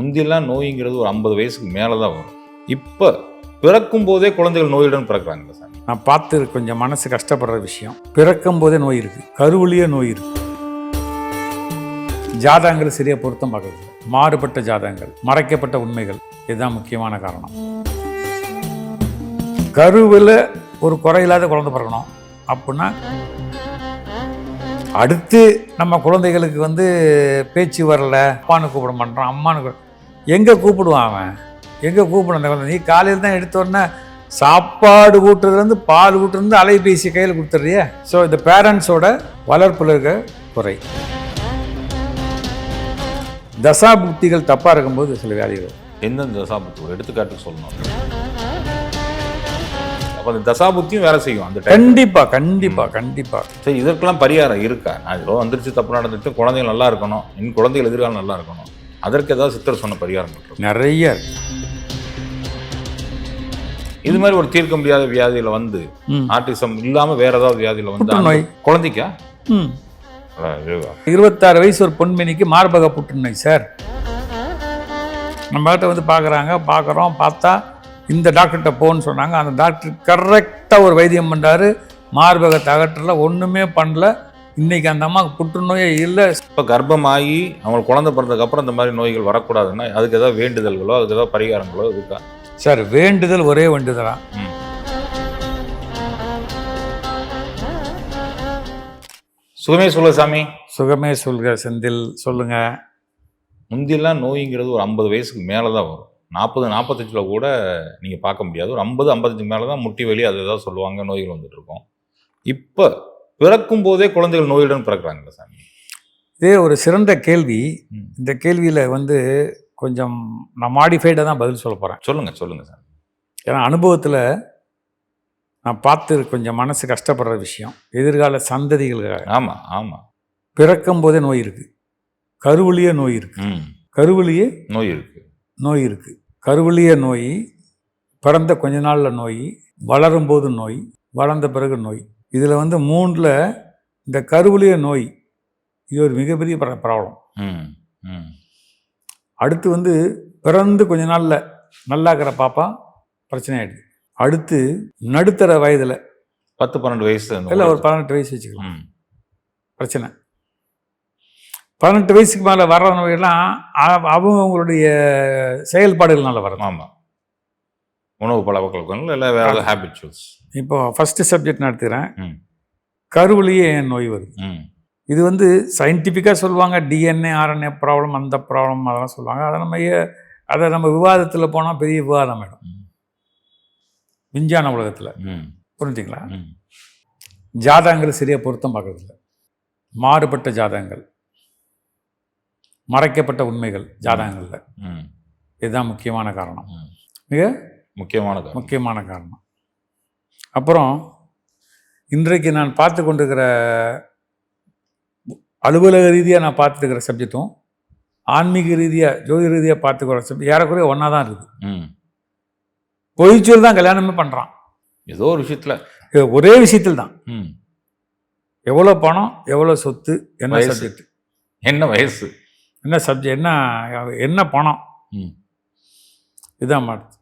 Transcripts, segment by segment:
முந்தியெல்லாம் நோய்ங்கிறது ஒரு ஐம்பது வயசுக்கு மேலே தான் வரும். இப்போ பிறக்கும் போதே குழந்தைகள் நோயுடன் பிறக்கிறாங்க சார் நான் பார்த்து கொஞ்சம் மனசு கஷ்டப்படுற விஷயம். பிறக்கும் போதே நோய் இருக்கு. கருவிலேயே நோய் இருக்கு. ஜாதகங்கள் சரியா பொருத்தம் பார்க்குறது மாறுபட்ட ஜாதகங்கள் மறைக்கப்பட்ட உண்மைகள். இதுதான் முக்கியமான காரணம். கருவில் ஒரு குறையில்லாத குழந்தை பிறக்கணும். அப்படின்னா அடுத்து நம்ம குழந்தைகளுக்கு வந்து பேச்சு வரல. அப்பான்னு கூப்பிட மாட்டோம். அம்மானு எங்கே கூப்பிடுவான் அவன்? எங்கே குழந்தை? நீ காலையில் தான் எடுத்தோடனே சாப்பாடு ஊட்டுறதுலேருந்து பால் ஊட்டுறது அலைபேசி கையில் கொடுத்துட்றியே? ஸோ இந்த பேரண்ட்ஸோட வளர்ப்பில் இருக்க குறை. தசா புக்திகள் தப்பாக இருக்கும்போது சில வரும். எந்தெந்த தசாபுத்தி ஒரு எடுத்துக்காட்டு சொல்லணும். அப்போ அந்த தசாபுத்தியும் வேலை செய்யும் அந்த டைம் கண்டிப்பா கண்டிப்பா கண்டிப்பா. சரி இதற்கெல்லாம் பரிகாரம் இருக்கா? நான் ஏதோ வந்துருச்சு தப்பு நடந்துட்டு குழந்தைகள் நல்லா இருக்கணும். என் குழந்தைகள் எதிர்காலம் நல்லா இருக்கணும். அதற்கு ஏதாவது சித்தர் சொன்ன பரிகாரம் நிறைய இது மாதிரி ஒரு தீர்க்க முடியாத வியாதியில வந்து ம். ஆட்டிசம் இல்லாம வேற ஏதாவது வியாதியில வந்து. அந்த குழந்தைக்கா? இருபத்தாறு வயசு ஒரு பொன்மணிக்கு மார்பக புற்றுநோய் சார். நம்மகிட்ட வந்து பார்க்குறாங்க பார்க்குறோம் பார்த்தா இந்த டாக்டர்கிட்ட போன்னு சொன்னாங்க. அந்த டாக்டர் கரெக்டாக ஒரு வைத்தியம் பண்ணாரு மார்பகத்தை அகற்றல ஒன்றுமே பண்ணல. இன்னைக்கு அந்த அம்மாவுக்கு புற்றுநோயே இல்லை. இப்ப கர்ப்பமாகி அவங்களுக்கு குழந்தை பிறந்ததுக்கு அப்புறம் இந்த மாதிரி நோய்கள் வரக்கூடாதுன்னா அதுக்கு ஏதாவது வேண்டுதல்களோ அதுக்கு ஏதாவது பரிகாரங்களோ இருக்கா? சார் வேண்டுதல் ஒரே வேண்டுதலா. சுகமே சொல்ல சாமி. சுகமே சொல்க செந்தில் சொல்லுங்க. முந்தியெல்லாம் நோய்ங்கிறது ஒரு ஐம்பது வயசுக்கு மேலே தான் வரும். நாற்பது நாற்பத்தஞ்சில் கூட நீங்கள் பார்க்க முடியாது. ஒரு ஐம்பது ஐம்பத்தஞ்சு மேலே தான் முட்டி வலி அது ஏதாவது சொல்லுவாங்க நோய்கள் வந்துட்டு இருக்கும். இப்போ பிறக்கும் போதே குழந்தைகள் நோயுடன் பிறக்கிறாங்க சாமி? இதே ஒரு சிறந்த கேள்வி. இந்த கேள்வியில் வந்து கொஞ்சம் நான் மாடிஃபைடாக தான் பதில் சொல்ல போகிறேன் சொல்லுங்க சொல்லுங்க சார் ஏன்னா அனுபவத்தில் நான் பார்த்து கொஞ்சம் மனசு கஷ்டப்படுற விஷயம். எதிர்கால சந்ததிகளுக்காக. ஆமா ஆமா. பிறக்கும் போதே நோய் இருக்கு. கருவிலேயே நோய் இருக்கு. ம். கருவிலேயே நோய் இருக்கு. நோய் இருக்கு. கருவிலேயே நோய் பிறந்த கொஞ்ச நாளில் நோய் வளரும் போது நோய் வளர்ந்த பிறகு நோய். இதில் வந்து மூணில் இந்த கருவிலேயே நோய் இது ஒரு மிகப்பெரிய ப்ராப்ளம் ம் ம். அடுத்து வந்து பிறந்து கொஞ்ச நாளில் நல்லாக்கிற பாப்பா பிரச்சனை ஆயிடுது. அடுத்து நடுத்தர வயதில். பத்து பன்னெண்டு வயசு இல்லை ஒரு. பதினெட்டு வயசு வச்சுக்கலாம். பிரச்சனை. பதினெட்டு வயசுக்கு மேலே வர்ற நோயெல்லாம் அவங்க அவங்களுடைய செயல்பாடுகள்னால வர்றது. ஆமா உணவு பழக்கங்கள் இல்லை வேற ஹேபிச்சுவல்ஸ் இப்போ ஃபஸ்ட்டு சப்ஜெக்ட் நான் எடுத்துக்கிறேன். ம். கருவிலேயே ஏன் நோய் வருது? இது வந்து சயின்டிஃபிக்காக சொல்லுவாங்க. டிஎன்ஏ ஆர்என்ஏ ப்ராப்ளம் அந்த ப்ராப்ளம் அதெல்லாம் சொல்லுவாங்க. அதை நம்ம ஏ- அதை நம்ம விவாதத்தில் போனால் பெரிய விவாதம் ஆகிடும். விஞ்ஞான உலகத்தில். ம். புரிஞ்சுங்களா? ஜாதகங்கள் சரியாக பொருத்தம் பார்க்கறதில்ல. மாறுபட்ட ஜாதகங்கள். மறைக்கப்பட்ட உண்மைகள் ஜாதகங்களில். ம். இதுதான் முக்கியமான காரணம். மிக முக்கியமான முக்கியமான காரணம். அப்புறம் இன்றைக்கு நான் பார்த்து கொண்டிருக்கிற அலுவலக ரீதியாக நான் பார்த்துட்டு இருக்கிற சப்ஜெக்ட்டும் ஆன்மீக ரீதியாக ஜோதி ரீதியாக பார்த்துக்கிற சப்ஜெக்ட் ஏறக்குறைய ஒன்றா தான் இருக்குது ம். பொய்ச்சொல் தான் கல்யாணமே பண்ணுறான் ஏதோ ஒரு விஷயத்துல. ஒரே விஷயத்தில் தான். ம். எவ்வளோ பணம் எவ்வளோ சொத்து என்ன. சப்ஜெக்ட் என்ன வயசு? என்ன சப்ஜெக்ட் என்ன என்ன பணம்? ம். இதுதான் மாறுது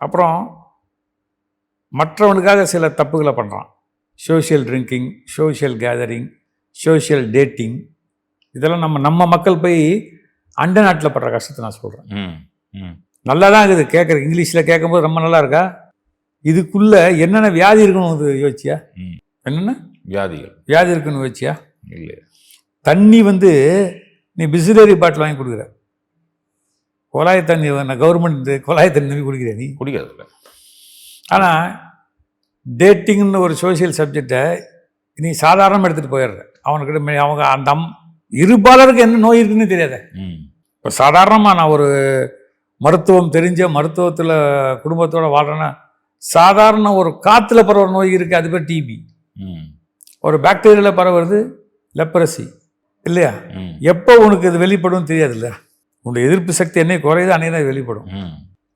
அப்புறம் மற்றவனுக்காக சில தப்புகளை பண்ணுறான் social drinking social gathering social dating இதெல்லாம் நம்ம நம்ம மக்கள் போய் அண்ட நாட்டில் படுற கஷ்டத்தை நான் சொல்கிறேன் ம் ம். நல்லா தான் இருக்குது. கேட்குற இங்கிலீஷில் கேட்கும்போது ரொம்ப நல்லா இருக்கா? இதுக்குள்ளே என்னென்ன வியாதி இருக்குன்னு வந்து யோசிச்சியா? ம். என்னென்ன? வியாதிகள். வியாதி இருக்குன்னு யோசிச்சியா? இல்லை தண்ணி வந்து நீ பிஸ்லரி பாட்டில் வாங்கி கொடுக்குற. குழாய் தண்ணி கவர்மெண்ட் குழாய் தண்ணி நம்பி குடிக்கிற நீ? குடிக்காதுல்ல. ஆனால் டேட்டிங்னு ஒரு சோஷியல் சப்ஜெக்டை நீ சாதாரணமாக எடுத்துகிட்டு போயிடுற. அவனுக்கிட்ட மே- அவங்க அந்த அம் இருபாலருக்கு என்ன நோய் இருக்குன்னு தெரியாத. இப்போ சாதாரணமாக நான் ஒரு மருத்துவம் தெரிஞ்ச மருத்துவத்தில் குடும்பத்தோட வாழ்றேன்னா சாதாரண ஒரு காற்றுல பரவுற நோய் இருக்குது அது பேர் டிபி ம். ஒரு பாக்டீரியாவில் பரவுறது லெப்பரசி இல்லையா? எப்போ உனக்கு இது வெளிப்படும் தெரியாதுல்ல? உன்னுடைய எதிர்ப்பு சக்தி என்ன குறையுது அன்னைக்கு தான் வெளிப்படும்.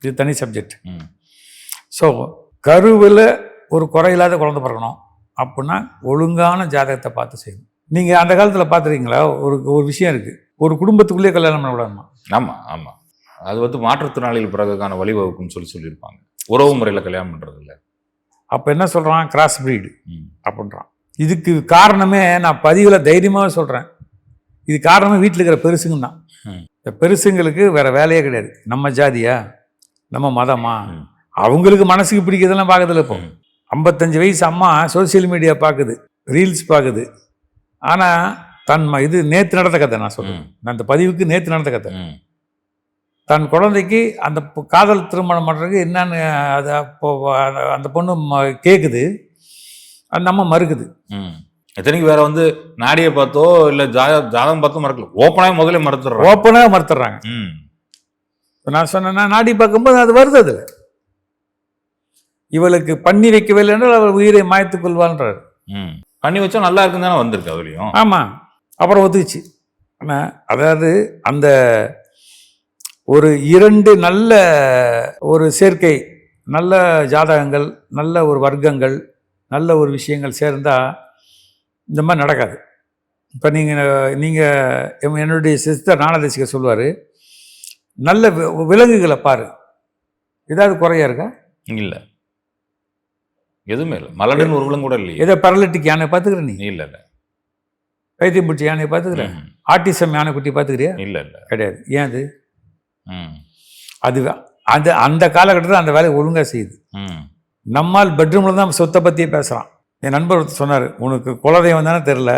இது தனி சப்ஜெக்ட் ஸோ கருவில் ஒரு குறையில்லாத குழந்தை பிறக்கணும் அப்படின்னா ஒழுங்கான ஜாதகத்தை பார்த்து செய்யணும். நீங்கள் அந்த காலத்தில் பார்த்துருக்கீங்களா? ஒரு ஒரு விஷயம் இருக்குது ஒரு குடும்பத்துக்குள்ளேயே கல்யாணம் பண்ணக்கூடாதுமா ஆமாம் ஆமாம் அது வந்து மாற்றுத்திறனாளிகள் பிறகுக்கான வழிவகுக்கும்னு சொல்லி சொல்லியிருப்பாங்க. உறவு முறையில் கல்யாணம் பண்ணுறது இல்லை. அப்போ என்ன சொல்கிறான் கிராஸ் பிரீடு அப்படின்றான். இதுக்கு காரணமே நான் பதிவில் தைரியமாக சொல்கிறேன் இது காரணமே வீட்டில் இருக்கிற பெருசுங்க தான். இந்த பெருசுங்களுக்கு வேற வேலையே கிடையாது. நம்ம ஜாதியா? நம்ம மதமா. அவங்களுக்கு மனசுக்கு பிடிக்கிறதெல்லாம் பார்க்கறதில்ல இப்போ. ஐம்பத்தஞ்சு வயசு அம்மா சோஷியல் மீடியா பார்க்குது ரீல்ஸ் பார்க்குது. ஆனால் தன் ம- இது நேற்று நடந்த கதை நான். நான் அந்த பதிவுக்கு நேற்று நடந்த கதை. தன் குழந்தைக்கு அந்த காதல் திருமணம் பண்ணுறதுக்கு என்னன்னு அது அப்போ அந்த- அந்த பொண்ணு கேட்குது அந்த அம்மா மறுக்குது. ம். இத்தனைக்கு வேற வந்து நாடியை பார்த்தோ இல்லை ஜாத ஜாதகம் பார்த்தோ மறக்கல. ஓப்பனாக முதல்ல மறந்துடுறோம் ஓப்பனாக மறுத்துறாங்க ம். இப்ப நான் சொன்னேன்னா நாடி பார்க்கும்போது அது வருது அதில். இவளுக்கு பண்ணி வைக்கவில்லை என்றால் அவள் உயிரை மாய்த்துக் கொள்வான்றார் ம். பண்ணி வச்சா நல்லா இருக்குன்னு தானே வந்திருக்கு அதுலேயும். ஆமாம் அப்புறம் ஒத்துக்குச்சு. ஆனால் அதாவது அந்த ஒரு இரண்டு நல்ல ஒரு சேர்க்கை நல்ல ஜாதகங்கள் நல்ல ஒரு வர்க்கங்கள் நல்ல ஒரு விஷயங்கள் சேர்ந்தால் இந்த மாதிரி நடக்காது. இப்போ நீங்கள் நீங்கள் என்னுடைய சிஸ்டர் ஞானதேசிக சொல்லுவார் நல்ல விலங்குகளை பாரு. ஏதாவது குறையா இருக்கா? இல்லை. எதுவுமே இல்லை. மலடுன்னு ஒரு விலங்கு கூட இல்லையே. ஏதோ பரலிட்டிக் யானை பார்த்துக்கிற நீ? இல்லை இல்லை. பைத்தியம் பிடிச்ச யானையை பார்த்துக்கிற? ம். ஆட்டிசம் யானை குட்டி பார்த்துக்கிறியா? இல்லை இல்லை. கிடையாது. ஏன் அது? ம். அது அந்த அந்த காலகட்டத்தில் அந்த வேலையை ஒழுங்காக செய்யுது. ம். நம்மால் பெட்ரூமில் தான் சொத்தை பற்றியே பேசுகிறான் என் நண்பர் ஒருத்தர் சொன்னார் உனக்கு குலதெய்வம் தானே தெரில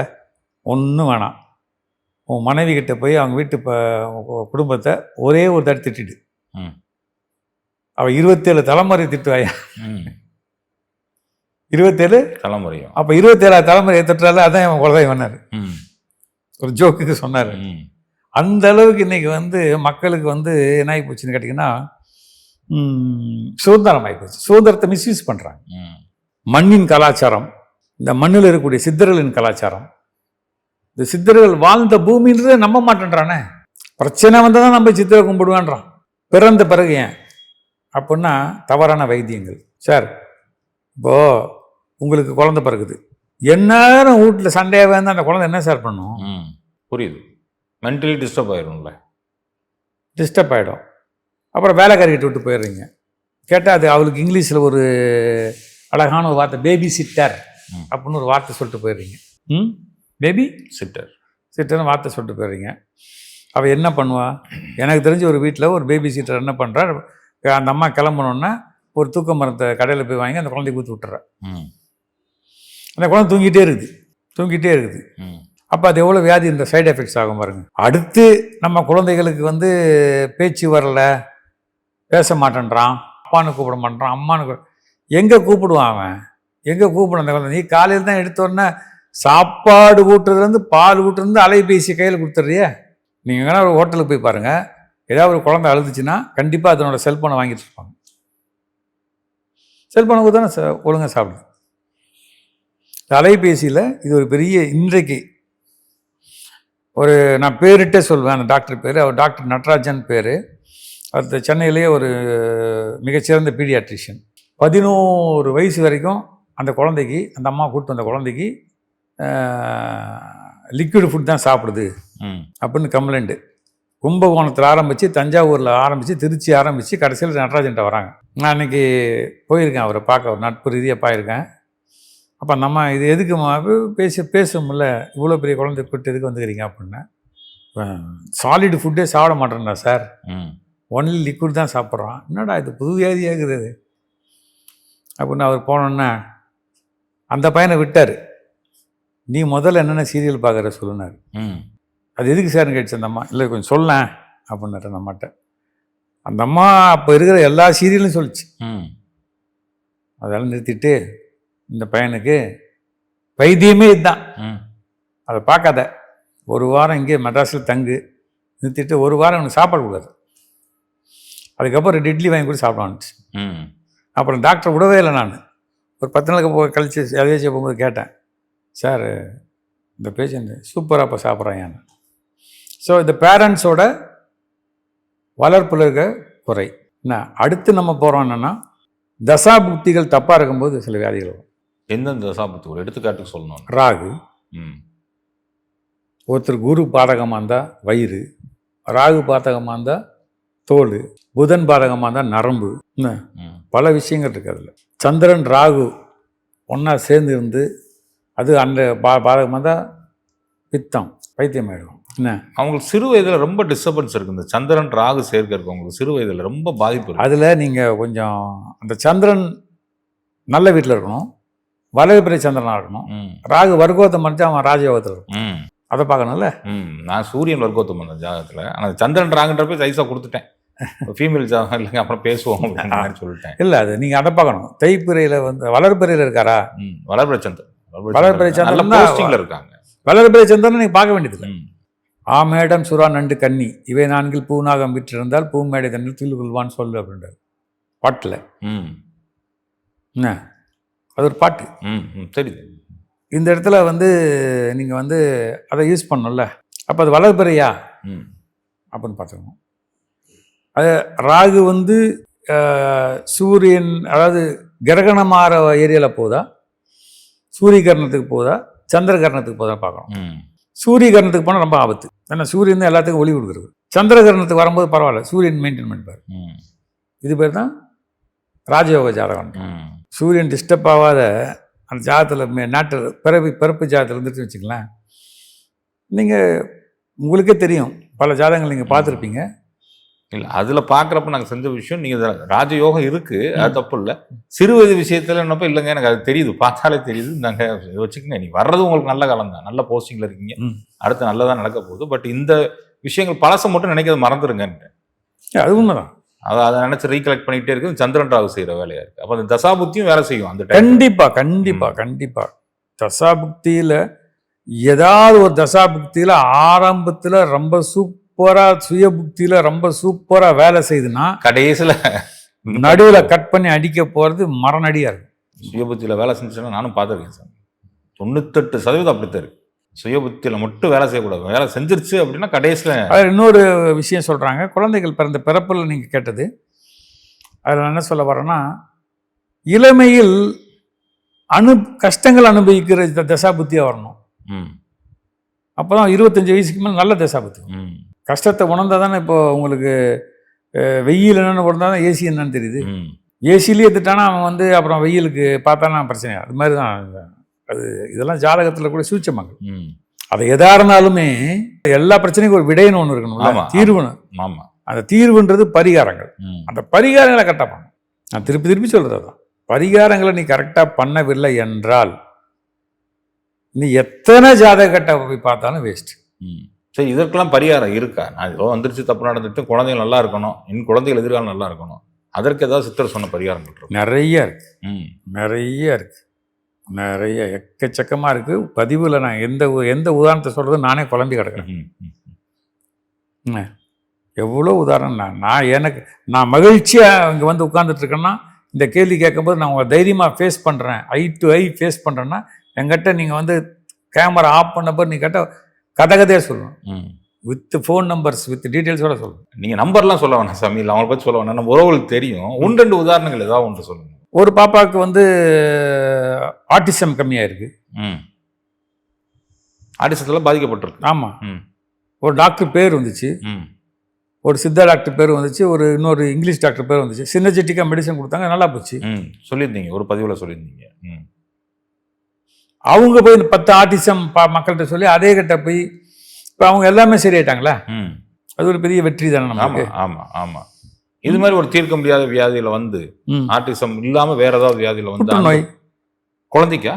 ஒன்றும் வேணாம். உன் மனைவி கிட்ட போய் அவங்க வீட்டு குடும்பத்தை ஒரே ஒரு தடவை திட்டிடு. ம். அவள் இருபத்தேழு தலைமுறை திட்டுவாயா? ம். இருபத்தேழு? தலைமுறையும். அப்போ இருபத்தேழாவது தலைமுறை திட்டுறால அதான் அவன் குலதெய்வம்னார் ம். ஒரு ஜோக்குக்கு சொன்னார். ம். அந்த அளவுக்கு இன்னைக்கு வந்து மக்களுக்கு வந்து என்ன ஆகி போச்சுன்னு கேட்டிங்கன்னா சுதந்திரம் ஆகி போச்சு. சுதந்திரத்தை மிஸ்யூஸ் பண்ணுறாங்க மண்ணின் கலாச்சாரம் இந்த மண்ணில் இருக்கக்கூடிய சித்தர்களின் கலாச்சாரம் இந்த சித்தர்கள் வாழ்ந்த பூமின்றதை நம்ப மாட்டேன்றானே. பிரச்சனை வந்தால் தான் நம்ம சித்தரை கும்பிடுவான்றான். பிறந்த பிறகு ஏன்? அப்படின்னா தவறான வைத்தியங்கள். சார் இப்போ உங்களுக்கு குழந்தை பிறகுது எந்நேரம் வீட்டில் சண்டையாக இருந்தால் அந்த குழந்தை என்ன சார் பண்ணும்? ம் புரியுது. Mentally disturb ஆயிரும்ல. டிஸ்டர்ப் ஆகிடும் அப்புறம் வேலைக்காரிக்கிட்ட விட்டு போயிடுறீங்க. கேட்டால் அது அவளுக்கு இங்கிலீஷில் ஒரு அழகான ஒரு வார்த்தை பேபி சிட்டர். அப்படின்னு ஒரு வார்த்தை சொல்லிட்டு போயிடுறீங்க. ம்? பேபி சிட்டர் சிட்டர்னு வார்த்தை சொல்லிட்டு போயிடுறீங்க. அவள் என்ன பண்ணுவா? எனக்கு தெரிஞ்ச ஒரு வீட்டில் ஒரு பேபி சீட்டர் என்ன பண்ணுறா அந்த அம்மா கிளம்பணுன்னா ஒரு தூக்க மரத்தை கடையில் போய் வாங்கி அந்த குழந்தைக்கு ஊற்றி விட்டுறா. ம். அந்த குழந்தை தூங்கிட்டே இருக்குது. தூங்கிட்டே இருக்குது. அப்போ அது எவ்வளோ வியாதி இந்த சைடு எஃபெக்ட்ஸ் ஆகும் பாருங்க. அடுத்து நம்ம குழந்தைகளுக்கு வந்து பேச்சு வரல பேச மாட்டேன்றான் அப்பான்னு கூப்பிட மாட்டேறான் அம்மானு எங்கே கூப்பிடுவான் அவன்? எங்கே கூப்பிடும் அந்த குழந்தை? நீ காலையில் தான் எடுத்த உடனே சாப்பாடு ஊட்டுறதுலேருந்து பால் ஊட்டுறது அலைபேசி கையில் கொடுத்துட்றியே? நீங்கள் வேணா ஒரு ஹோட்டலுக்கு போய் பாருங்கள் ஏதாவது ஒரு குழந்தை அழுதுச்சுன்னா கண்டிப்பாக அதனோட செல்ஃபோனை வாங்கிட்டு இருப்பாங்க. செல்ஃபோனை கொடுத்தானே ச- ஒழுங்கா சாப்பிடுது அலைபேசியில் இது ஒரு பெரிய இன்றைக்கு ஒரு நான் பேரிட்டே சொல்வேன் அந்த டாக்டர் பேர். அவர் டாக்டர் நடராஜன் பேர். அது சென்னையிலேயே ஒரு மிகச்சிறந்த பீடியாட்ரிஷியன். பதினோரு வயசு வரைக்கும் அந்த குழந்தைக்கு அந்த அம்மா கூப்பிட்டு வந்த குழந்தைக்கு லிக்விட் ஃபுட் தான் சாப்பிடுது ம். அப்படின்னு கம்ப்ளைண்ட்டு கும்பகோணத்தில் ஆரம்பித்து தஞ்சாவூரில் ஆரம்பித்து திருச்சி ஆரம்பித்து கடைசியில் நடராஜன்ட்ட வராங்க. நான் அன்றைக்கி போயிருக்கேன் அவரை பார்க்க ஒரு நட்பு ரீதியாக போயிருக்கேன். அப்போ நம்ம இது எதுக்குமா பேச பேசும்ல இவ்வளோ பெரிய குழந்தை கூட்டு எதுக்கு வந்துக்கிறீங்க அப்படின்னேன் சாலிடு ஃபுட்டே சாப்பிட மாட்டேன்டா சார். ம். ஒன்லி லிக்விட் தான் சாப்பிட்றான் என்னடா இது புது வியாதியாக இருக்குது அப்படின்னு அவர் போனோன்னே அந்த பையனை விட்டார். நீ முதல்ல என்னென்ன சீரியல் பார்க்குற சொல்லுனார். ம். அது எதுக்கு சார்னு கேட்டுச்சு அந்த அம்மா. இல்லை கொஞ்சம் சொல்லேன் அப்படின்னாரு அந்த அம்மாட்ட. அந்த அம்மா அப்போ இருக்கிற எல்லா சீரியலும் சொல்லிச்சு. ம். அதெல்லாம் நிறுத்திட்டு இந்த பையனுக்கு வைத்தியமே இதுதான். ம். அதை பார்க்காத. ஒரு வாரம் இங்கே மெட்ராஸில் தங்கு நிறுத்திட்டு ஒரு வாரம் அவனுக்கு சாப்பாடு கூடாது அதுக்கப்புறம் ரெண்டு இட்லி வாங்கி கூட சாப்பிடான்ச்சு ம். அப்புறம் டாக்டர் விடவே இல்லை நான். ஒரு பத்து நாளுக்கு போ கழிச்சு எதையாச்சும் போகும்போது கேட்டேன். சார் இந்த பேஷண்ட் சூப்பராக இப்போ சாப்பிட்றான் ஸோ இந்த பேரண்ட்ஸோட வளர்ப்பில் இருக்க குறை. என்ன அடுத்து நம்ம போகிறோம் என்னென்னா தசா புக்திகள் தப்பாக இருக்கும்போது சில வியாதிகள் வரும். எந்தெந்த சாப்பிட்டு ஒரு எடுத்துக்காட்டுக்கு சொல்லணும் ராகு. ம். ஒருத்தர் குரு பாதகமாக இருந்தால் வயிறு ராகு பாதகமாக இருந்தால் தோல் புதன் பாதகமாக இருந்தால் நரம்பு. என்ன? ம். பல விஷயங்கள் இருக்குது அதில். சந்திரன் ராகு ஒன்றா சேர்ந்து இருந்து அது அந்த பா பாதகமாக இருந்தால் பித்தம் பைத்தியம் ஆகிடும் என்ன? அவங்களுக்கு சிறு வயதில் ரொம்ப டிஸ்டர்பன்ஸ் இருக்கு. இந்த சந்திரன் ராகு சேர்க்க இருக்கு அவங்களுக்கு சிறு வயதில் ரொம்ப பாதிப்பு அதில் நீங்கள் கொஞ்சம் அந்த சந்திரன் நல்ல வீட்டில் இருக்கணும். வலதுபிறை சந்திரனாக இருக்கணும் ராகு வர்க்கோத்தை மறைச்சு அவன் ராஜயோகத்தில் இருக்கணும் ம். அதை பார்க்கணும்ல? நான் சூரியன் வர்க்கோத்தம் பண்ண ஜாதகத்தில் ஆனால் சந்திரன் ராகுன்றப்ப சைஸாக கொடுத்துட்டேன். ஃபீமேல் ஜாதகம் இல்லைங்க அப்புறம் பேசுவோம் அப்படின்ற மாதிரி சொல்லிட்டேன். இல்லை அது நீங்கள் அதை பார்க்கணும். தேய்பிறையில் வந்து வளர்பிறையில் இருக்காரா? வளர்பிறை சந்திரன். வளர்பிறை சந்திரன் இருக்காங்க. வளர்பிறை சந்திரன் நீங்கள் பார்க்க வேண்டியதில்லை. ம். ஆமேடம் சுறா நண்டு கன்னி இவை நான்கில் பூநாகம் விற்றிருந்தால் பூமேடை தண்ணில் தீல் கொள்வான்னு சொல்லு அப்படின்றார். பாட்டில். என்ன? அது ஒரு பாட்டு. ம் தெரியுது. இந்த இடத்துல வந்து நீங்கள் வந்து அதை யூஸ் பண்ணணும்ல. அப்போ அது வளர்பிறையா ம். அப்படின்னு பார்த்துக்கணும். அது ராகு வந்து சூரியன் அதாவது கிரகணமாற ஏரியாவில் போதா? சூரிய கரணத்துக்கு போதா? சந்திர கரணத்துக்கு போதா பார்க்கணும். ம். சூரிய கரணத்துக்கு போனால் ரொம்ப ஆபத்து. ஏன்னா சூரியன் தான் எல்லாத்துக்கும் ஒளி கொடுக்குறது. சந்திர கரணத்துக்கு வரும்போது பரவாயில்ல. சூரியன் மெயின்டைன் பண்ணிப்பார். இது பேர் தான் ராஜயோக ஜாதகம். ம். சூரியன் டிஸ்டர்ப் ஆகாத அந்த ஜாதகத்தில் நாட்டு பிறப்பு பிறப்பு ஜாதகத்தில் இருந்துட்டு வச்சுக்கலாம் நீங்கள் உங்களுக்கே தெரியும். பல ஜாதகங்கள் நீங்கள் பார்த்துருப்பீங்க. இல்லை அதில் பார்க்குறப்ப நாங்கள் செஞ்ச விஷயம் நீங்கள் ராஜயோகம் இருக்குது அது தப்பு இல்லை. சிறு வயது விஷயத்தில் என்னப்போ இல்லைங்க எனக்கு அது தெரியுது பார்த்தாலே தெரியுது. நாங்கள் வச்சுக்கோங்க நீ வர்றது உங்களுக்கு நல்ல காலம் தான். நல்ல போஸ்டிங்கில் இருக்கீங்க. அடுத்து நல்லதாக நடக்க போகுது. பட் இந்த விஷயங்கள் பழசை மட்டும் நினைக்கிறது மறந்துடுங்கன்ட்டு அது உண்மைதான். அதை அதை நினச்சி ரீகலெக்ட் பண்ணிகிட்டே இருக்குது சந்திரன் ராகு செய்கிற வேலையாக இருக்குது அப்போ அந்த தசாபுத்தியும் வேலை செய்யும் அந்த கண்டிப்பா கண்டிப்பா கண்டிப்பா. தசாபுக்தியில ஏதாவது ஒரு தசாபுக்தியில ஆரம்பத்துல ரொம்ப சூப்பரா சுயபுக்தியில ரொம்ப சூப்பரா வேலை செய்யுதுன்னா கடைசியில் நடுவுல கட் பண்ணி அடிக்க போறது மரணடியா இருக்கும். சுயபுத்தியில் வேலை செஞ்சுன்னா நானும் பார்த்துருக்கேன் சார். தொண்ணூத்தெட்டு சதவீதம் அப்படித்தான் இருக்கு. சுயபுத்தியில் மட்டும் வேலை செய்யக்கூடாது. வேலை செஞ்சிருச்சு அப்படின்னா கடைசியில் அதில் இன்னொரு விஷயம் சொல்றாங்க. குழந்தைகள் பிறந்த பிறப்பில் நீங்க கேட்டது. அதில் என்ன சொல்ல வரேன்னா இளமையில் அனு கஷ்டங்கள் அனுபவிக்கிற இந்த தசாபுத்தியா வரணும். ம். அப்பதான் இருபத்தஞ்சு வயசுக்கு மேலே நல்ல தசாபுத்தி ம். கஷ்டத்தை உணர்ந்தால் தானே இப்போ உங்களுக்கு வெயில் என்னென்னு உணர்ந்தா தான் ஏசி என்னன்னு தெரியுது. ம். ஏசிலேயே எடுத்துட்டானா அவன் வந்து அப்புறம் வெயிலுக்கு பார்த்தானா பிரச்சனை அது மாதிரி தான் அது இதெல்லாம் ஜாதகத்தில் கூட சூட்சமாங்க ம். அது எதா இருந்தாலுமே எல்லா பிரச்சனைக்கும் ஒரு விடைன்னு ஒன்று இருக்கணும்ல ஆமா. தீர்வுன்னு. ஆமாம் அந்த தீர்வுன்றது பரிகாரங்கள். ம். அந்த பரிகாரங்களை கரெக்டாக பண்ணணும். நான் திருப்பி திருப்பி சொல்கிறது அதான். பரிகாரங்களை நீ கரெக்டாக பண்ணவில்லை என்றால் நீ எத்தனை ஜாதக கட்ட போய் பார்த்தாலும் வேஸ்ட் ம். சரி இதற்கெல்லாம் பரிகாரம் இருக்கா? நான் ஏதோ வந்துருச்சு தப்பு நடந்துட்டு குழந்தைகள் நல்லா இருக்கணும் என் குழந்தைகள் எதிர்காலம் நல்லா இருக்கணும். அதற்கு ஏதாவது சித்தர் சொன்ன இருக்கும் நிறைய இருக்கு. ம். நிறைய இருக்கு. நிறைய எக்கச்சக்கமாக இருக்கு. பதிவில் நான் எந்த எந்த உதாரணத்தை சொல்கிறது நானே குழம்பி கிடக்குறேன். எவ்வளோ உதாரணம்? நான் நான் எனக்கு நான் மகிழ்ச்சியாக இங்கே வந்து உட்கார்ந்துட்டு இருக்கேன்னா இந்த கேள்வி கேட்கும்போது நான் உங்களை தைரியமாக ஃபேஸ் பண்ணுறேன் ஐ டு ஐ ஃபேஸ் பண்ணுறேன்னா என்கிட்ட நீங்கள் வந்து கேமரா ஆஃப் பண்ணப்போ நீ கேட்ட கதை கதையாக சொல்லணும் ம் வித் ஃபோன் நம்பர்ஸ் வித் டீட்டெயில்ஸோட சொல்லணும் நீங்க நம்பர்லாம் சொல்ல வேணாம் சாமி. இல்லை அவங்களை பற்றி சொல்ல வேணாம். நம்ம உறவுகளுக்கு தெரியும். ஒன்று ரெண்டு உதாரணங்கள் ஏதாவது ஒன்று சொல்லுங்க. ஒரு பாப்பாவுக்கு வந்து ஆட்டிசம் கம்மியாக இருக்குது ம் ஆடிசத்தில் பாதிக்கப்பட்டிருக்கு. ஆமாம் ம். ஒரு டாக்டர் பேர் வந்துச்சு. ம். ஒரு சித்தா டாக்டர் பேர் வந்துச்சு ஒரு இன்னொரு இங்கிலீஷ் டாக்டர் பேர் வந்துச்சு. சின்னஜெட்டிக்காக மெடிசன் கொடுத்தாங்க நல்லா போச்சு. சொல்லியிருந்தீங்க ஒரு பதிவில் சொல்லியிருந்தீங்க. ம். அவங்க போய் பத்து ஆட்டிசம் பா மக்கள்கிட்ட சொல்லி அதே கிட்ட போய் இப்போ அவங்க எல்லாமே சரியாயிட்டாங்களா? ம். அது ஒரு பெரிய வெற்றி தானே நமக்கு ஆமா ஆமா. இது மாதிரி ஒரு தீர்க்க முடியாத வியாதியில வந்து ம். ஆட்டிசம் இல்லாம வேற ஏதாவது வியாதியில வந்து அந்த- குழந்தைக்கா?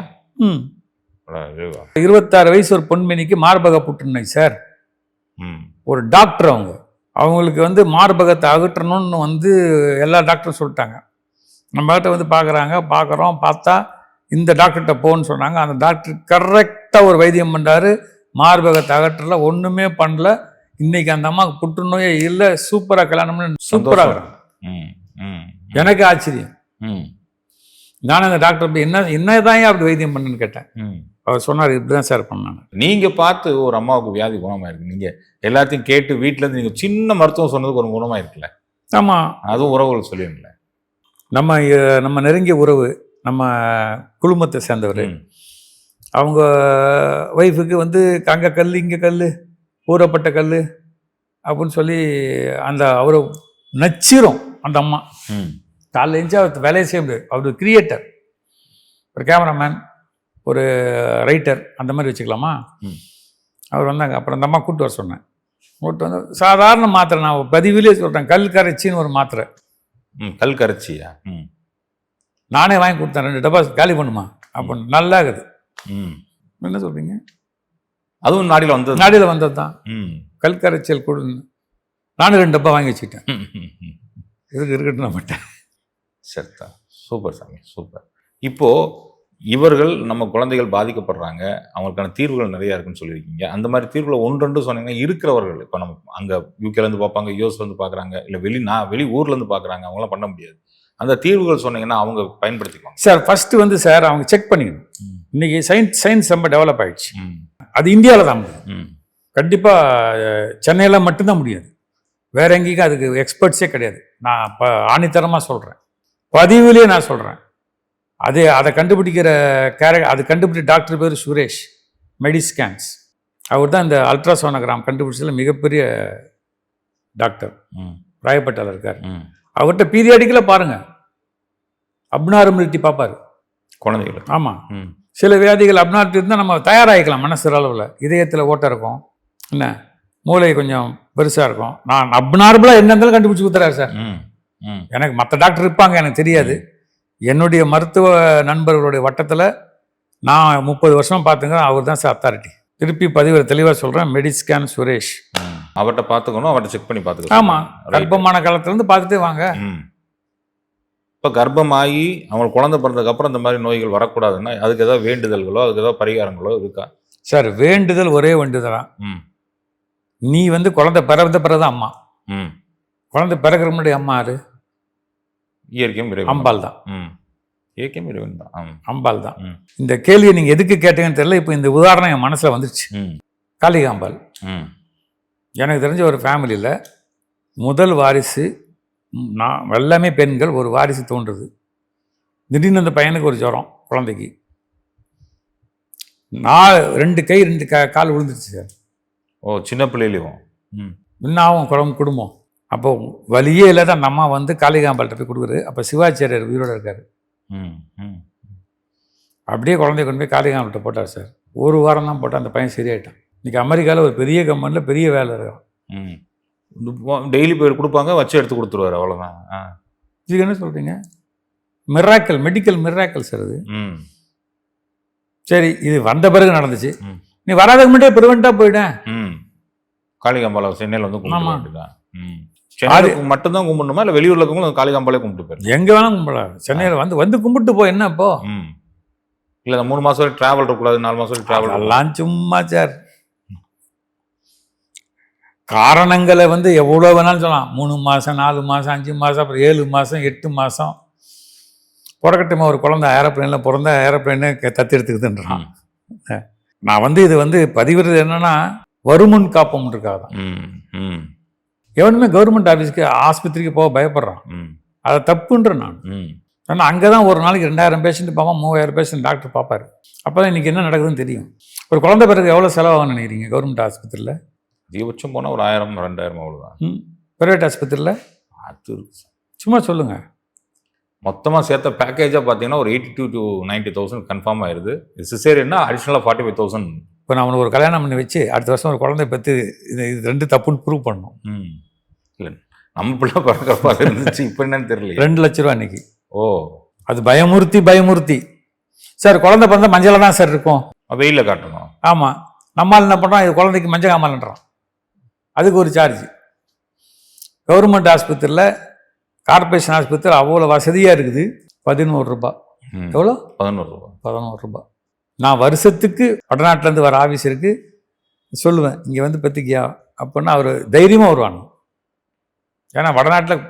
இருபத்தாறு வயசு ஒரு பொன்மணிக்கு மார்பக புற்றுநோய் சார். ஒரு டாக்டர் அவங்க. அவங்களுக்கு வந்து மார்பகத்தை அகற்றணும்னு வந்து எல்லா டாக்டரும் சொல்லிட்டாங்க. நம்மகிட்ட வந்து பார்க்குறாங்க பார்க்குறோம் பார்த்தா இந்த டாக்டர்கிட்ட போன்னு சொன்னாங்க. அந்த டாக்டர் கரெக்டாக ஒரு வைத்தியம் பண்ணாரு மார்பகத்தை அகற்றல ஒன்றுமே பண்ணல. இன்னைக்கு அந்த அம்மாவுக்கு புற்றுநோயே இல்லை சூப்பராக கல்யாணம் சூப்பராக சந்தோஷம். ம் ம் எனக்கு ஆச்சரியம். ம். நான் அந்த டாக்டர் போய் என்ன என்னதான் ஏன் அப்படி வைத்தியம் பண்ணுன்னு கேட்டேன்? ம். அவர் சொன்னார் இப்படி தான் சார் பண்ணாங்க. நீங்க பார்த்து ஒரு அம்மாவுக்கு வியாதி குணமாயிருக்கு. நீங்க எல்லாத்தையும் கேட்டு வீட்ல இருந்து நீங்க சின்ன மருத்துவம் சொன்னதுக்கு ஒரு குணமாயிருக்குல்ல ஆமாம் அதுவும் உறவுகள் சொல்லிருங்களேன் நம்ம நம்ம நெருங்கிய உறவு நம்ம குழுமத்தை சேர்ந்தவர். அவங்க ஒய்ஃபுக்கு வந்து அங்கே கல் இங்கே கல் ஊறப்பட்ட கல் அப்படின்னு சொல்லி அந்த அவரை நச்சிரும் அந்த அம்மா. ம். காலைல எழுந்து அவர் வேலையை செய்ய முடியாது. அவர் கிரியேட்டர் ஒரு கேமராமேன் ஒரு ரைட்டர் அந்த மாதிரி வச்சுக்கலாமா? ம். அவர் வந்தாங்க. அப்புறம் அந்த அம்மா கூப்பிட்டு வர சொன்னேன். கூப்பிட்டு வந்து சாதாரண மாத்திரை நான் பதிவிலே சொல்கிறேன் கல் கரைச்சின்னு ஒரு மாத்திரை. ம் கல் கரைச்சியா? ம். நானே வாங்கி கொடுத்தேன். ரெண்டு டப்பா காலி பண்ணுமா? அப்படின்னு நல்லா இருக்குது ம். என்ன சொல்கிறீங்க அதுவும் நாடியில் வந்தது. நாடியில் வந்தது தான் ம். கல் கரைச்சல் கொடு நானும் ரெண்டு டப்பா வாங்கி வச்சுக்கிட்டேன். இதுக்கு இருக்கட்டும் நான் மாட்டேன் சரிதா. சூப்பர் சாமி சூப்பர். இப்போ இவர்கள் நம்ம குழந்தைகள் பாதிக்கப்படுறாங்க. அவங்களுக்கான தீர்வுகள் நிறைய இருக்குன்னு சொல்லியிருக்கீங்க. அந்த மாதிரி தீர்வுகளை ஒன்று ரெண்டு சொன்னீங்கன்னா இருக்கிறவர்கள் இப்போ நம்ம அங்கே யூகேலேருந்து பார்ப்பாங்க யூஎஸ்லேருந்து பார்க்குறாங்க இல்லை வெளி நான் வெளி ஊர்லேருந்து பார்க்குறாங்க அவங்களாம் பண்ண முடியாது. அந்த தீர்வுகள் சொன்னீங்கன்னா அவங்க பயன்படுத்திக்குவாங்க. சார் ஃபஸ்ட்டு வந்து சார் அவங்க செக் பண்ணிக்கணும். இன்னைக்கு சயின்ஸ் சயின்ஸ் ரொம்ப டெவலப் ஆயிடுச்சு. அது இந்தியாவில் தான் முடியும். ம், கண்டிப்பாக சென்னையில் மட்டும்தான் முடியாது. வேற எங்கேயும் அதுக்கு எக்ஸ்பர்ட்ஸே கிடையாது. நான் இப்போ ஆணித்தரமாக சொல்கிறேன் பதிவுலேயே நான் சொல்கிறேன் அது அதை கண்டுபிடிக்கிற கேர அது கண்டுபிடி டாக்டர் பேர் சுரேஷ். மெடிஸ்கேன்ஸ் அவர் தான் இந்த அல்ட்ராசோனோகிராம் கண்டுபிடிச்சதில் மிகப்பெரிய டாக்டர் ம், ராயப்பேட்டையில் இருக்கார். ம். அவர்கிட்ட பீரியாடிக்கலாக பாருங்கள் அப்னார்மலிட்டி பார்ப்பார் குழந்தைகளுக்கு. ஆமாம் ம், சில வியாதிகள் அப்னார்மலிட்டி இருந்தால் நம்ம தயாராகிக்கலாம் மனசு அளவில். இதயத்தில் ஓட்டை இருக்கும். என்ன? மூளை கொஞ்சம் பெருசாக இருக்கும். நான் அப்னார்மலாக என்ன இருந்தாலும் கண்டுபிடிச்சி கொடுத்துறாரு சார். எனக்கு மற்ற டாக்டர் இருப்பாங்க எனக்கு தெரியாது. என்னுடைய மருத்துவ நண்பர்களுடைய வட்டத்தில் நான் முப்பது வருஷம் பார்த்துக்கிறேன். அவர் தான் சார் அத்தாரிட்டி திருப்பி பதிவில் தெளிவாக சொல்கிறேன் மெடிஸ்கேன் சுரேஷ். அவர்கிட்ட பார்த்துக்கணும். அவர்கிட்ட செக் பண்ணி பார்த்துக்கணும். ஆமாம் கர்ப்பமான காலத்துலேருந்து பார்த்துட்டே வாங்க. இப்போ கர்ப்பமாகி அவங்களுக்கு குழந்தை பிறந்ததுக்கு அப்புறம் இந்த மாதிரி நோய்கள் வரக்கூடாதுன்னா அதுக்கு ஏதாவது வேண்டுதல்களோ அதுக்கு ஏதாவது பரிகாரங்களோ இருக்கா? சார் வேண்டுதல் ஒரே வேண்டுதலாம் ம். நீ வந்து குழந்தை பிறந்த பிறகு அம்மா. ம். குழந்தை பிறகுற முன்னாடி அம்மா யாரு? இயற்கையும் இறைவன் அம்பாள் தான். ம். இயற்கையும் இறைவன் தான். ம் அம்பாள் தான். ம். இந்த கேள்வியை நீங்கள் எதுக்கு கேட்டீங்கன்னு தெரியல இப்போ இந்த உதாரணம் என் மனசில் வந்துருச்சு. ம். காளிகாம்பாள். ம். எனக்கு தெரிஞ்ச ஒரு ஃபேமிலியில் முதல் வாரிசு நான் எல்லாமே பெண்கள் ஒரு வாரிசு தோன்றுது. திடீர்னு அந்த பையனுக்கு ஒரு ஜுரம் குழந்தைக்கு. நான் ரெண்டு கை ரெண்டு கா கால் விழுந்துருச்சு சார். ஓ சின்ன பிள்ளையிலையும்? ம். இன்னாவும் குழம்பு குடும்பம். அப்போ வழியே இல்லாத அந்த அம்மா வந்து காளிகாம்பாள்கிட்ட போய் கொடுக்குறது அப்போ சிவாச்சாரியர் உயிரோட இருக்கார். ம் ம். அப்படியே குழந்தைய கொண்டு போய் காளிகாம்பாள்கிட்ட போட்டார் சார். ஒரு வாரம் தான் போட்டால் அந்த பையன் சரியாயிட்டான். இன்றைக்கி அமெரிக்காவில் ஒரு பெரிய கம்பெனியில் பெரிய வேலை இருக்கான் ம். டெய்லி போய் கொடுப்பாங்க வச்சு எடுத்து கொடுத்துருவாரு அவ்வளோதான் ஆ. இதுக்கு என்ன சொல்கிறீங்க மிராக்கல் மெடிக்கல் மிராக்கல் சார் அது சரி இது வந்த பிறகு நடந்துச்சு. நீ வராதுக்கு முன்னாடியே ப்ரிவெண்ட்டாக போயிட்டேன் ம். காளிகாம்பாளை சென்னையில் வந்து கும்பிட ஆமா. வேண்டியதான் ம். சென்னையில் மட்டும்தான் கும்பிடணுமா? இல்லை வெளியூர்ல இருக்கவங்களும் காளிகாம்பாளே கும்பிட்டு போயிரு எங்கே வேணாலும் கும்பிடலாம். சென்னையில் வந்து வந்து கும்பிட்டு போ என்ன இப்போ இல்லை மூணு மாதம் வரை ட்ராவல் இருக்கக்கூடாது நாலு மாதம் வரை ட்ராவல் அதெல்லாம் சும்மா சார் காரணங்களை வந்து எவ்வளோ வேணாலும் சொல்லலாம். மூணு மாதம் நாலு மாதம் அஞ்சு மாதம் அப்புறம் ஏழு மாதம் எட்டு மாதம் பிறக்கட்டுமா ஒரு குழந்தை ஏரோப்ளேனில் பிறந்த ஏரோப்ளேனே தத்து எடுத்துக்குதுன்றான் நான் வந்து இது வந்து பதிவுறது என்னன்னா வருமுன் காப்போம் இருக்காது தான் ம் ம். எவனுமே கவர்மெண்ட் ஆஃபீஸ்க்கு ஆஸ்பத்திரிக்கு போக பயப்படுறான். அதை தப்புன்றேன் நான். ம். ஆனால் அங்கே தான் ஒரு நாளைக்கு ரெண்டாயிரம் பேஷண்ட் பார்ப்போம் மூவாயிரம் பேஷண்ட் டாக்டர் பார்ப்பாரு. அப்போ தான் இன்றைக்கி என்ன நடக்குதுன்னு தெரியும். ஒரு குழந்தை பிறகு எவ்வளோ செலவாகும்னு நினைக்கிறீங்க கவர்மெண்ட் ஆஸ்பத்திரியில்? அதிகபட்சம் போனால் ஒரு ஆயிரம் ரெண்டாயிரம் அவ்வளோதான் ம். ப்ரைவேட் ஆஸ்பத்திரியில்? அது சும்மா சொல்லுங்கள் மொத்தமாக சேர்த்த பேக்கேஜாக பார்த்தீங்கன்னா ஒரு eighty two to ninety thousand confirm ஆயிருது சிசேரியன்னா அடிஷ்னலாக ஃபார்ட்டி ஃபைவ் தௌசண்ட் இப்போ நான் அவனுக்கு ஒரு கல்யாணம் பண்ணி வச்சு அடுத்த வருஷம் ஒரு குழந்தை பெற்று இது இது ரெண்டு தப்புன்னு ப்ரூவ் பண்ணணும். ம். இல்லை நம்ம பிள்ளை பிறக்கிறப்ப இருந்துச்சு. இப்போ என்னன்னு தெரியல ரெண்டு லட்ச ரூபா இன்னைக்கு ஓ. அது பயமுறுத்தி பயமுறுத்தி. சார் குழந்தை பிறந்தா மஞ்சள் தான் சார் இருக்கும். வெயிலில் காட்டணும். ஆமாம் நம்மால் என்ன பண்ணுறோம் இது குழந்தைக்கு மஞ்சள் காமல்ன்றான். அதுக்கு ஒரு சார்ஜ் கவர்மெண்ட் ஆஸ்பத்திரியில் கார்பரேஷன் ஆஸ்பத்திரி அவ்வளோ வசதியாக இருக்குது. பதினோரு ரூபாய் ம். எவ்வளோ? பதினோரு ரூபா. பதினோரு ரூபாய் நான் வருஷத்துக்கு வடநாட்டிலேருந்து வர ஆஃபீஸருக்கு சொல்லுவேன் இங்கே வந்து பத்திக்கியா? அப்படின்னா அவர் தைரியமாக வருவாங்க. ஏன்னா வடநாட்டில்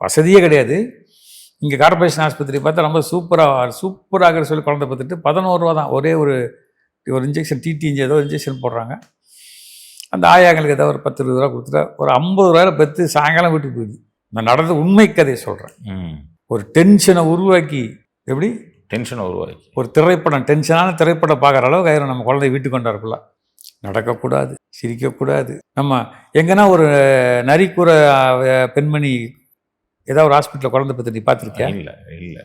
வசதியே கிடையாது. இங்கே கார்பரேஷன் ஆஸ்பத்திரி பார்த்தா ரொம்ப சூப்பராக சூப்பராக சொல்லி குழந்தை பார்த்துட்டு பதினோரு ரூபா தான். ஒரே ஒரு ஒரு இன்ஜெக்ஷன் டிடி இன்ஜெ ஏதோ இன்ஜெக்ஷன் போடுறாங்க. அந்த ஆயாங்களுக்கு ஏதோ ஒரு பத்து இருபது ரூபா கொடுத்துட்டா ஒரு ஐம்பது ரூபாயில் பெற்று சாயங்காலம் வீட்டுக்கு போயிடுது. நான் நடந்த உண்மை கதையை சொல்கிறேன் ம். ஒரு டென்ஷனை உருவாக்கி எப்படி? டென்ஷனை உருவாக்கி. ஒரு திரைப்படம் டென்ஷனான திரைப்படம் பார்க்குற அளவுக்கு ஆயிரும். நம்ம குழந்தை வீட்டுக்கு கொண்டாருக்குள்ள நடக்கக்கூடாது சிரிக்கக்கூடாது. நம்ம எங்கன்னா ஒரு நரிக்குற பெண்மணி ஏதாவது ஒரு ஹாஸ்பிட்டலில் குழந்தை பற்றி நீ பார்த்துருக்கியா? இல்லை இல்லை.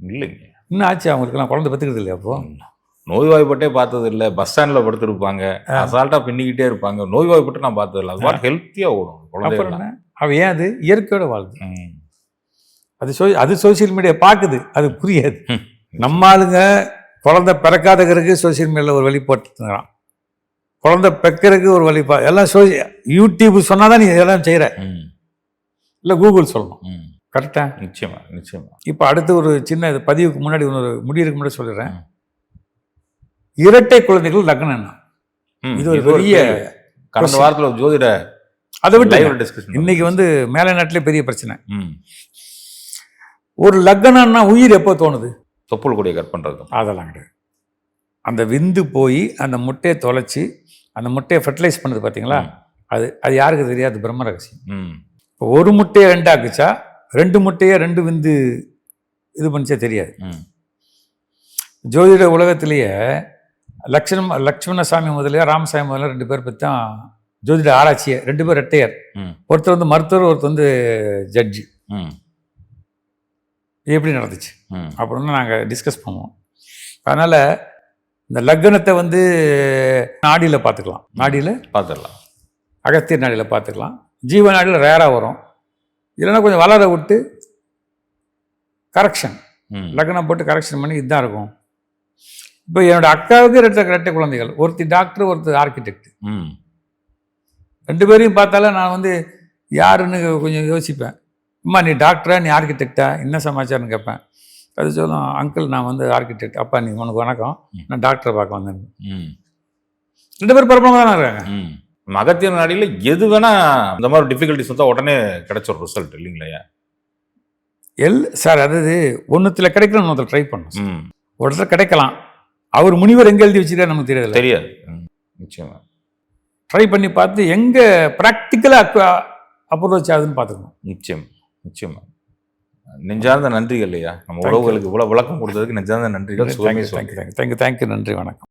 இல்லைங்க. இன்னும் ஆச்சு அவங்களுக்குலாம் குழந்தை பத்துக்கிறது இல்லையா அப்போ? நோய்வாய்ப்பட்டே பார்த்தது இல்லை பஸ் ஸ்டாண்டில் படுத்திருப்பாங்க. அசால்ட்டாக பின்னிக்கிட்டே இருப்பாங்க. நோய்வாய்ப்பட்டு நான் பார்த்தது இல்லை அது பாட்டு ஹெல்த்தியாக ஓடும். குழந்தைகள் என்ன? அவ ஏன் அது இயற்கையோட வாழுது ம். அது சோ அது சோஷியல் மீடியா பார்க்குது. அது புரியாது. நம்ம ஆளுங்க குழந்தை பிறக்காதக்கிறதுக்கு சோஷியல் மீடியாவில் ஒரு வழிபாட்டுங்கிறான் குழந்தை பெக்கிறதுக்கு ஒரு வழிபா எல்லாம் சோ யூடியூப் சொன்னால் தான் நீ எல்லாம் செய்கிற. இல்லை கூகுள் சொல்லணும். ம். கரெக்டா நிச்சயமா நிச்சயமா. இப்போ அடுத்து ஒரு சின்ன இது பதிவுக்கு முன்னாடி ஒரு முடியறதுக்கு முன்னாடி சொல்லிடுறேன். இரட்டை குழந்தைகள் லக்னம் என்ன. இது ஒரு பெரிய. கடந்த. வாரத்தில் ஒரு ஜோதிட அதை விட்டு இன்னைக்கு வந்து மேலை நாட்டிலே பெரிய பிரச்சனை. ஒரு லக்னம்னா உயிர் எப்போ தோணுது? தொப்புள் கொடியை கட் பண்ணுறது அதெல்லாம் கிடையாது. அந்த விந்து போய் அந்த முட்டையை தொலைச்சி அந்த முட்டையை ஃபெர்டிலைஸ் பண்ணுது பார்த்தீங்களா அது அது யாருக்கு தெரியாது? பிரம்ம ரகசியம். இப்போ ஒரு முட்டையை ரெண்டாக்குச்சா ரெண்டு முட்டையை ரெண்டு விந்து இது பண்ணிச்சா தெரியாது. ஜோதிட உலகத்திலேயே லக்ஷ்மண லக்ஷ்மணசாமி முதலியா ராமசாமி முதல்ல ரெண்டு பேர் பற்றி தான் ஜோதிட ஆராய்ச்சியை ரெண்டு பேர் ரெட்டையர். ம். ஒருத்தர் வந்து மருத்துவர் ஒருத்தர் வந்து ஜட்ஜி. ம். இது எப்படி நடந்துச்சு? ம். அப்படின்னு நாங்கள் டிஸ்கஸ் பண்ணுவோம். அதனால் இந்த லக்னத்தை வந்து நாடியில் பார்த்துக்கலாம் நாடியில்? பார்த்துடலாம் அகத்தியர் நாடியில் பார்த்துக்கலாம் ஜீவ நாடியில் ரேராக வரும். இல்லைன்னா கொஞ்சம் வளர விட்டு கரெக்ஷன் லக்னம் போட்டு கரெக்ஷன் பண்ணி இதுதான் இருக்கும். இப்போ என்னோட அக்காவுக்கு ரெண்டு ரெட்டை குழந்தைகள். ஒருத்தி டாக்டர் ஒருத்தர் ஆர்கிடெக்ட் ம். ரெண்டு பேரையும் பார்த்தாலே நான் வந்து யாருன்னு கொஞ்சம் யோசிப்பேன். அம்மா நீ டாக்டரா நீ ஆர்கிடெக்டா என்ன சமாச்சாரம்னு கேட்பேன். அது சொல்லும் அங்கிள் நான் வந்து ஆர்கிடெக்ட் அப்பா நீ உனக்கு வணக்கம். நான் டாக்டரை பார்க்க வந்தேன். ம். ரெண்டு பேரும் பிரபலமாக தானே இருக்காங்க. ம். மகத்திய நாடியில் எது வேணா இந்த மாதிரி டிஃபிகல்ட்டிஸ் வந்தால் உடனே கிடைச்ச ரிசல்ட் இல்லைங்களா? எல் சார் அதாவது ஒன்றுத்தில் கிடைக்கல இன்னொருத்தர் ட்ரை பண்ணணும் ம். ஒரு இடத்துல கிடைக்கலாம். அவர் முனிவர் எங்கே எழுதி வச்சுட்டா நமக்கு தெரியாது. ம் நிச்சயமா. ட்ரை பண்ணி பார்த்து எங்கே ப்ராக்டிக்கலாக அப்ரோச் ஆகுதுன்னு பார்த்துக்கணும். நிச்சயம் நிச்சயமா. நெஞ்சார்ந்த நன்றிகள் இல்லையா நம்ம உறவுகளுக்கு இவ்வளவு விளக்கம் கொடுத்ததுக்கு நெஞ்சார்ந்த நன்றிகள். தேங்க்யூ தேங்க்யூ தேங்க்யூ நன்றி வணக்கம்.